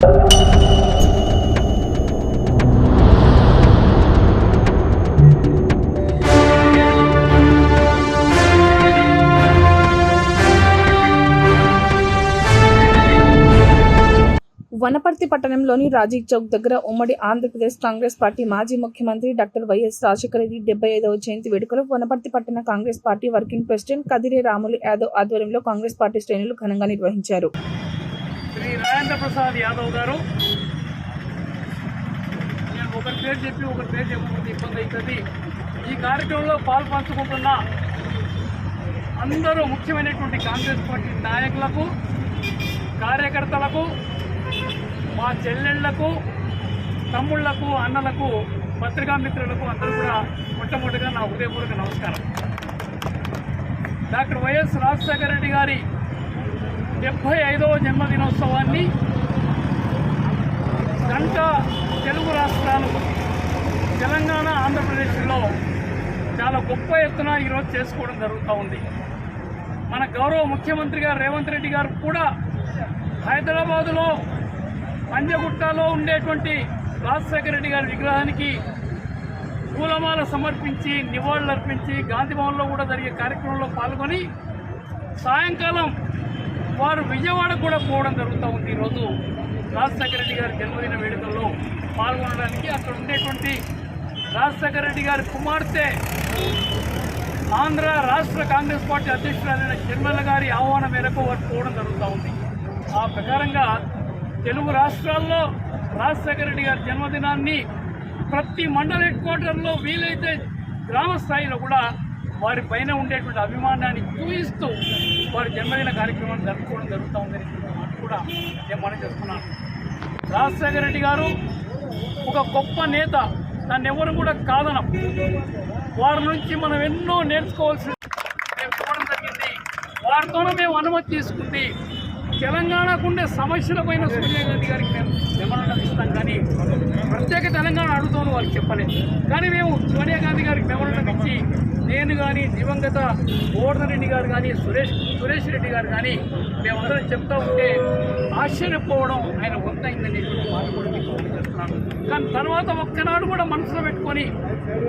వనపర్తి పట్టణంలోని రాజీవ్ చౌక్ దగ్గర ఉమ్మడి ఆంధ్రప్రదేశ్ కాంగ్రెస్ పార్టీ మాజీ ముఖ్యమంత్రి డాక్టర్ వైఎస్ రాజశేఖర రెడ్డి డెబ్బై ఐదవ జయంతి వేడుకలు వనపర్తి పట్టణ Congress party working president Kadire Ramulu Yadav ఆధ్వర్యంలో కాంగ్రెస్ పార్టీ శ్రేణులు ఘనంగా నిర్వహించారు. రాజేంద్ర ప్రసాద్ యాదవ్ గారు. నేను ఒకరి పేరు చెప్పి ఒకరి పేరు చెప్పకపోతే ఇబ్బంది అవుతుంది. ఈ కార్యక్రమంలో పాల్పంచుకుంటున్న అందరూ ముఖ్యమైనటువంటి కాంగ్రెస్ పార్టీ నాయకులకు కార్యకర్తలకు మా చెల్లెళ్ళకు తమ్ముళ్ళకు అన్నలకు పత్రికా మిత్రులకు అందరూ కూడా మొట్టమొదటిగా నా హృదయపూర్వక నమస్కారం. డాక్టర్ వైఎస్ రాజశేఖర రెడ్డి గారి డెబ్భై ఐదవ జన్మదినోత్సవాన్ని గంట తెలుగు రాష్ట్రాలు తెలంగాణ ఆంధ్రప్రదేశ్లో చాలా గొప్ప ఎత్తున ఈరోజు చేసుకోవడం జరుగుతూ ఉంది. మన గౌరవ ముఖ్యమంత్రి గారు రేవంత్ రెడ్డి గారు కూడా హైదరాబాదులో పంజగుట్టలో ఉండేటువంటి రాజశేఖర రెడ్డి గారి విగ్రహానికి పూలమాల సమర్పించి నివాళులర్పించి గాంధీభవన్లో కూడా జరిగే కార్యక్రమంలో పాల్గొని సాయంకాలం వారు విజయవాడ కూడా పోవడం జరుగుతూ ఉంది. ఈరోజు రాజశేఖర రెడ్డి గారి జన్మదిన వేడుకల్లో పాల్గొనడానికి అక్కడ ఉండేటువంటి రాజశేఖర రెడ్డి గారి కుమార్తె ఆంధ్ర రాష్ట్ర కాంగ్రెస్ పార్టీ అధ్యక్షురాలైన షర్మిల గారి ఆహ్వానం మేరకు వారు పోవడం జరుగుతూ ఉంది. ఆ ప్రకారంగా తెలుగు రాష్ట్రాల్లో రాజశేఖర రెడ్డి గారి జన్మదినాన్ని ప్రతి మండల హెడ్ క్వార్టర్లో వీలైతే గ్రామ స్థాయిలో కూడా వారి పైన ఉండేటువంటి అభిమానాన్ని చూపిస్తూ వారి జన్మదిన కార్యక్రమాన్ని జరుపుకోవడం జరుగుతూ ఉందని మాట కూడా నేను మనం చేస్తున్నాను రాజశేఖర రెడ్డి గారు ఒక గొప్ప నేత దాన్ని ఎవరు కూడా కాదనం. వారి నుంచి మనం ఎన్నో నేర్చుకోవాల్సి మేము చూడడం జరిగింది. వారితోనే మేము అనుమతి తీసుకుంది. తెలంగాణకు ఉండే సమస్యల పైన సోనియా గాంధీ గారికి మేము మెమరాండం ఇస్తాం కానీ ప్రత్యేక తెలంగాణ అడుగుతామని వారికి చెప్పలేదు. కానీ మేము సోనియా గాంధీ గారికి మెమరాండం ఇచ్చి నేను కానీ దివంగత గోవర్ధన్ రెడ్డి గారు కానీ సురేష్ సురేష్ రెడ్డి గారు కానీ మేమందరం చెప్తా ఉంటే ఆశ్చర్యపోవడం ఆయన వంతైందని మాట కూడా మీకు చెప్తున్నాను. కానీ తర్వాత ఒక్కనాడు కూడా మనసులో పెట్టుకొని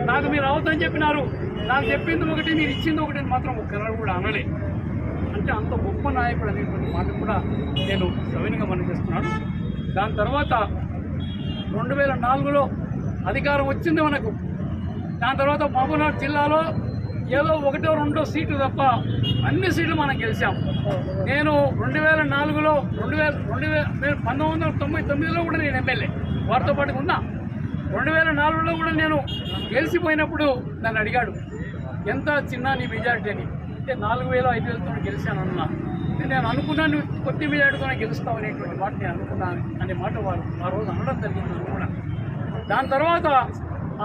నాకు మీరు అవద్దని చెప్పినారు. నాకు చెప్పింది ఒకటి మీరు ఇచ్చింది ఒకటి మాత్రం ఒక్కనాడు కూడా అనలేదు అంటే అంత గొప్ప నాయకుడు అనేటువంటి మాట కూడా నేను సవినిగా మనం చేస్తున్నాను. దాని తర్వాత రెండు వేల నాలుగులో అధికారం వచ్చింది మనకు. దాని తర్వాత మహబూబ్నగర్ జిల్లాలో ఏదో ఒకటో రెండో సీటు తప్ప అన్ని సీట్లు మనం గెలిచాం. నేను రెండు వేల నాలుగులో రెండు వేల రెండు వేల పంతొమ్మిది వందల తొంభై తొమ్మిదిలో కూడా నేను ఎమ్మెల్యే. వారితో పాటు ఉన్నా. రెండు వేల నాలుగులో కూడా నేను గెలిచిపోయినప్పుడు నన్ను అడిగాడు ఎంత చిన్న నీ మెజారిటీ అని? అంటే నాలుగు వేల ఐదు వేలతో గెలిచాను అన్నా నేను అనుకున్నాను కొద్ది మెజారిటీతోనే గెలుస్తావు అనేటువంటి మాట నేను అనుకున్నాను అనే మాట వారు ఆ రోజు అనడం జరిగింది నన్ను దాని తర్వాత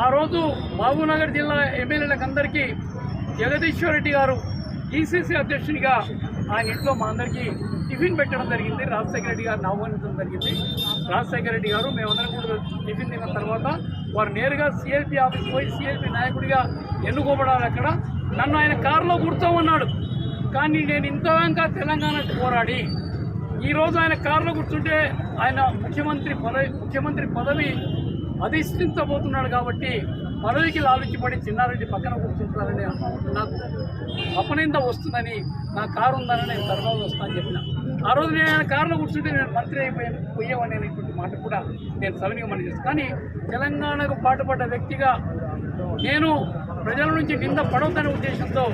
ఆ రోజు మహబూబ్నగర్ జిల్లా ఎమ్మెల్యేలకు అందరికీ జగదీశ్వర్ రెడ్డి గారు ఈసీసీ అధ్యక్షునిగా ఆయన ఇంట్లో మా అందరికీ టిఫిన్ పెట్టడం జరిగింది. రాజశేఖర రెడ్డి గారిని ఆహ్వానించడం జరిగింది. రాజశేఖర రెడ్డి గారు మేమందరం కూడా టిఫిన్ తిన్న తర్వాత వారు నేరుగా సిఎల్పి ఆఫీస్ పోయి సిఎల్పి నాయకుడిగా ఎన్నుకోబడాలి అక్కడ. నన్ను ఆయన కారులో కూర్చోమన్నాడు. కానీ నేను ఇంతగా తెలంగాణ పోరాడి ఈరోజు ఆయన కారులో కూర్చుంటే ఆయన ముఖ్యమంత్రి పదవి ముఖ్యమంత్రి పదవి అధిష్ఠించబోతున్నాడు కాబట్టి పదవికి లాలించబడి చిన్నారెడ్డి పక్కన కూర్చుంటారని నాకు అపనింద వస్తుందని నా కారు ఉందని నేను తర్వాత వస్తానని చెప్పిన. ఆ రోజు నేను ఆయన కారులో కూర్చుంటే నేను మంత్రి అయిపోయాను పోయేవాడిని అనేటువంటి మాట కూడా నేను సవినిగా చేస్తాను కానీ తెలంగాణకు పాటుపడ్డ వ్యక్తిగా నేను ప్రజల నుంచి నింద పడవద్దనే ఉద్దేశంతో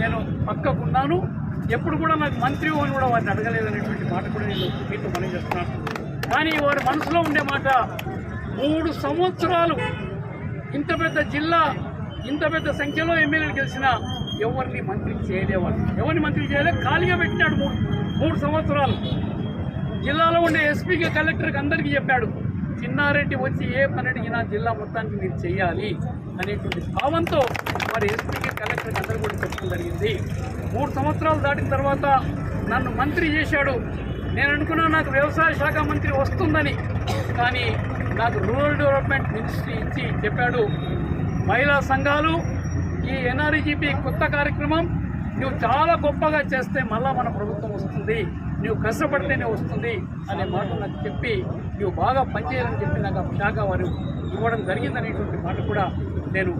నేను పక్కకున్నాను. ఎప్పుడు కూడా నాకు మంత్రి అని కూడా వారిని అడగలేదనేటువంటి మాట కూడా నేను మీతో మనం చేస్తున్నాను. కానీ వారి మనసులో ఉండే మాట మూడు సంవత్సరాలు ఇంత పెద్ద జిల్లా ఇంత పెద్ద సంఖ్యలో ఎమ్మెల్యేలు గెలిచిన ఎవరిని మంత్రి చేయలేవాడు ఎవరిని మంత్రి చేయలే? ఖాళీగా పెట్టినాడు మూడు మూడు సంవత్సరాలు. జిల్లాలో ఉండే ఎస్పీకి కలెక్టర్కి అందరికీ చెప్పాడు చిన్నారెడ్డి వచ్చి ఏ పని అడిగినా జిల్లా మొత్తానికి మీరు చేయాలి అనేటువంటి భావంతో మరి ఎస్పీకి కలెక్టర్కి అందరూ కూడా చెప్పడం జరిగింది. మూడు సంవత్సరాలు దాటిన తర్వాత నన్ను మంత్రి చేశాడు. నేను అనుకున్నా నాకు వ్యవసాయ శాఖ మంత్రి వస్తుందని. కానీ నాకు రూరల్ డెవలప్మెంట్ మినిస్ట్రీ ఇచ్చి చెప్పాడు. మహిళా సంఘాలు ఈ ఎన్ఆర్జీపీ కొత్త కార్యక్రమం నువ్వు చాలా గొప్పగా చేస్తే మళ్ళా మన ప్రభుత్వం వస్తుంది. నువ్వు కష్టపడితేనే వస్తుంది అనే మాట నాకు చెప్పి నువ్వు బాగా పనిచేయాలని చెప్పి నాకు ఆ శాఖ వారు ఇవ్వడం జరిగిందనేటువంటి మాట కూడా నేను